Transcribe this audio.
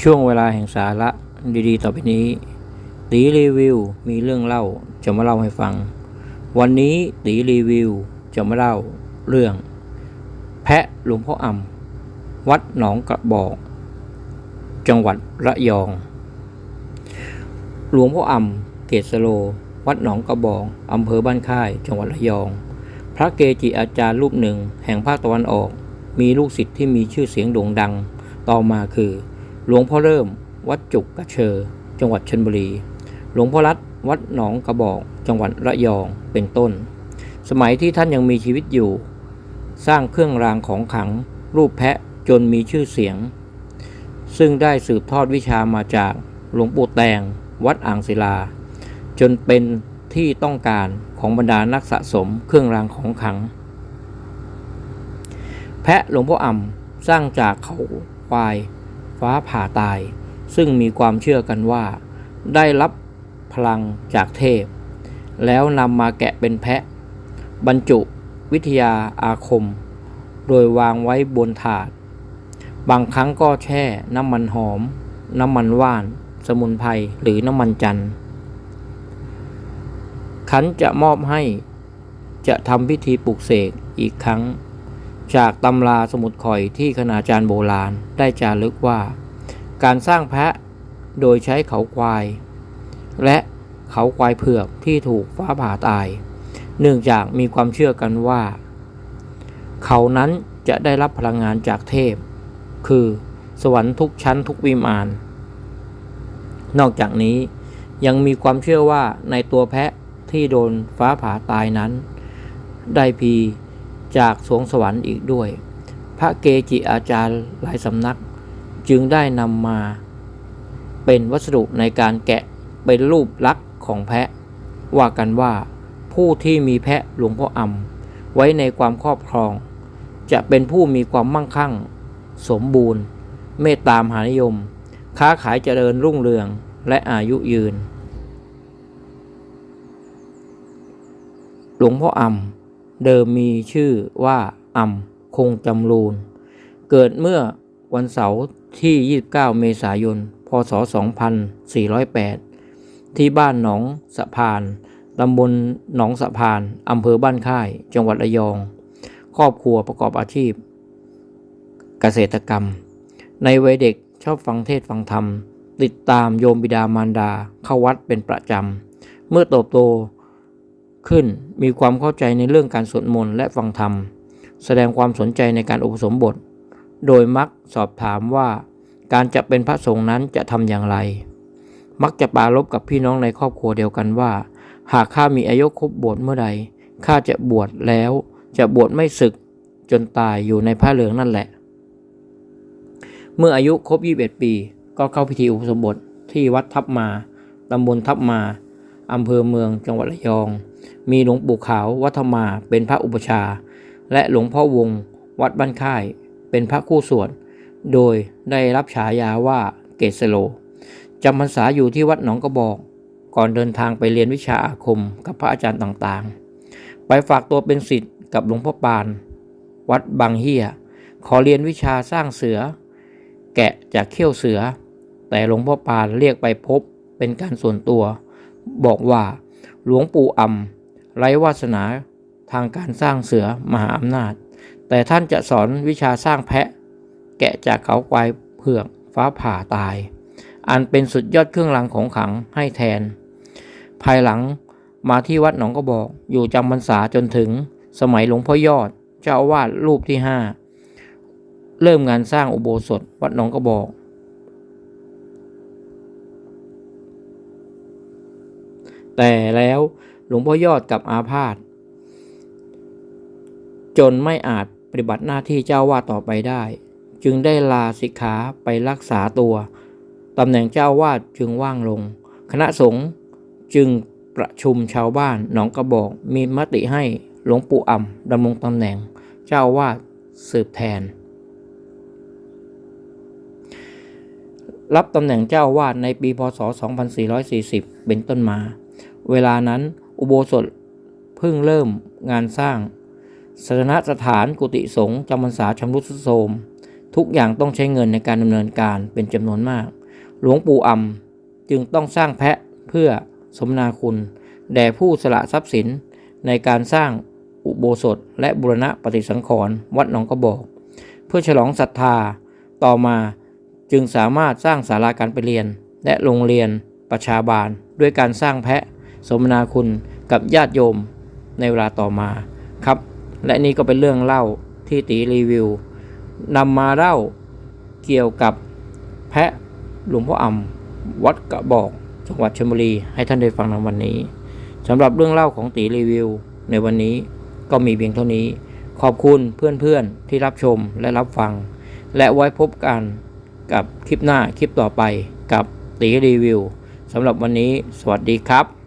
ช่วงเวลาแห่งสาระดีๆ ต่อไปนี้ ตีรีวิวมีเรื่องเล่าจะมาเล่าให้ฟัง วันนี้ตีรีวิวจะมาเล่าเรื่อง แพะหลวงพ่ออ่ำวัดหนองกระบอก จังหวัดระยอง หลวงพ่ออ่ำเกศโล วัดหนองกระบอกอำเภอบ้านค่าย จังหวัดระยอง พระเกจิอาจารย์รูปหนึ่งแห่งภาคตะวันออก มีลูกศิษย์ที่มีชื่อเสียงโด่งดัง ต่อมาคือ หลวงพ่อเริ่ม วัดจุกกระเชอ จังหวัดชลบุรี หลวงพ่อรัตน์วัดหนองกระบอกจังหวัดระยองเป็นต้น สมัยที่ท่านยังมีชีวิตอยู่ สร้างเครื่องรางของขลัง รูปแพะจนมีชื่อเสียง ซึ่งได้สืบทอดวิชามาจากหลวงปู่แตง วัดอ่างศิลา จนเป็นที่ต้องการของบรรดานักสะสมเครื่องรางของขลัง แพะหลวงพ่ออ่ำสร้างจากเขาควาย ฟ้าผ่าตาย ซึ่งมีความเชื่อกันว่า ได้รับพลังจากเทพ แล้วนำมาแกะเป็นแพะ บรรจุวิทยาอาคม โดยวางไว้บนถาด บางครั้งก็แช่น้ำมันหอม น้ำมันว่าน สมุนไพรหรือน้ำมันจันทร์ ขันจะมอบให้จะทำพิธีปลุกเสกอีกครั้ง จากตำราสมุดข่อยที่คณาจารย์โบราณได้จารึกว่า การสร้างแพะโดยใช้เขาควาย และเขาควายเผือกที่ถูกฟ้าผ่าตาย เนื่องจากมีความเชื่อกันว่า เขานั้นจะได้รับพลังงานจากเทพ คือสวรรค์ทุกชั้นทุกวิมาน นอกจากนี้ยังมีความเชื่อว่าในตัวแพะ ที่โดนฟ้าผ่าตายนั้น ได้พีจากสวงสวรรค์อีกด้วย พระเกจิอาจารย์หลายสำนัก จึงได้นำมาเป็นวัสดุในการแกะเป็นรูปลักษณ์ของแพะ ว่ากันว่าผู้ที่มีแพะหลวงพ่ออ่ำไว้ในความครอบครอง จะเป็นผู้มีความมั่งคั่ง สมบูรณ์ เมตตามหานิยม ค้าขายเจริญรุ่งเรืองและอายุยืน หลวงพ่ออ่ำเดิมมีชื่อว่าอ่ำคงจำรูน เกิดเมื่อวันเสาร์ที่ 29 เมษายน พศ 2408 ที่บ้านหนองสะพาน ตำบลหนองสะพาน อำเภอบ้านค่าย จังหวัดระยอง ครอบครัวประกอบอาชีพ เกษตรกรรม ในวัยเด็กชอบฟังเทศฟังธรรม ติดตามโยมบิดามารดาเข้าวัดเป็นประจำ เมื่อโตโต ขึ้นมีความเข้าใจในเรื่องการสวดมนต์และฟังธรรม แสดงความสนใจในการอุปสมบท โดยมักสอบถามว่า การจะเป็นพระสงฆ์นั้นจะทำอย่างไร มักจะปารบกับพี่น้องในครอบครัวเดียวกันว่า หากข้ามีอายุครบบวชเมื่อใดข้าจะบวชแล้วจะบวชไม่ศึกจนตายอยู่ในผ้าเหลืองนั่นแหละ เมื่ออายุครบ 21 ปี ก็เข้าพิธีอุปสมบทที่วัดทับมาตำบลทับมาอำเภอเมืองจังหวัดระยอง มีหลวงปู่ขาววัฒมาเป็นพระอุปชา และหลวงพ่อวง วัดบ้านค่าย เป็นพระคู่สวดโดยได้รับฉายาว่าเกศโลจำพรรษาอยู่ที่วัดหนองกระบอก ก่อนเดินทางไปเรียนวิชาอาคมกับพระอาจารย์ต่างๆ ไปฝากตัวเป็นศิษย์กับหลวงพ่อปาน วัดบางเฮียขอเรียนวิชาสร้างเสือ แกะจากเขี้ยวเสือ แต่หลวงพ่อปานเรียกไปพบเป็นการส่วนตัว บอกว่า หลวงปู่อ่ำไร้วาสนาทางการสร้างเสือมหาอำนาจ แต่ท่านจะสอนวิชาสร้างแพะ แกะจากเขาควายเผือกฟ้าผ่าตาย อันเป็นสุดยอดเครื่องรางของขลังให้แทน ภายหลังมาที่วัดหนองกระบอก อยู่จำพรรษาจนถึงสมัยหลวงพ่อยอด เจ้าอาวาสรูปที่ห้าเริ่มงานสร้างอุโบสถวัดหนองกระบอก แต่แล้วหลวงพ่อยอดกับอาพาธจนไม่อาจปฏิบัติหน้าที่เจ้าวาดต่อไปได้ จึงได้ลาสิกขาไปรักษาตัวตำแหน่งเจ้าวาดจึงว่างลง คณะสงฆ์จึงประชุมชาวบ้านหนองกระบอกมีมติให้หลวงปู่อ่ำดำรงตำแหน่งเจ้าวาดสืบแทน รับตำแหน่งเจ้าอาวาดในปีพศ 2440 เป็นต้นมา เวลานั้นอุโบสถเพิ่งเริ่มงานสร้างสถานสถานกุฏิสงฆ์จำพรรษาชำรุดทรุดโทรมทุกอย่างต้องใช้เงินในการดำเนินการเป็นจำนวนมาก หลวงปู่อ่ำจึงต้องสร้างแพะเพื่อสมนาคุณ แด่ผู้สละทรัพย์สินในการสร้างอุโบสถและบุรณะปฏิสังขรณ์วัดหนองกระบอก เพื่อฉลองศรัทธาต่อมาจึงสามารถสร้างศาลาการไปเรียน และโรงเรียนประชาบาล ด้วยการสร้างแพะ สมนาคุณกับญาติโยมในเวลาต่อมาครับ และนี่ก็เป็นเรื่องเล่าที่ตีรีวิวนำมาเล่าเกี่ยวกับแพะหลวงพ่ออ่ำวัดกระบอกจังหวัดชลบุรีให้ท่านได้ฟังในวันนี้สำหรับเรื่องเล่าของตีรีวิว ในวันนี้ก็มีเพียงเท่านี้ ขอบคุณเพื่อนๆที่รับชมและรับฟัง และไว้พบกันกับคลิปหน้าคลิปต่อไปกับตีรีวิวสำหรับวันนี้ สวัสดีครับ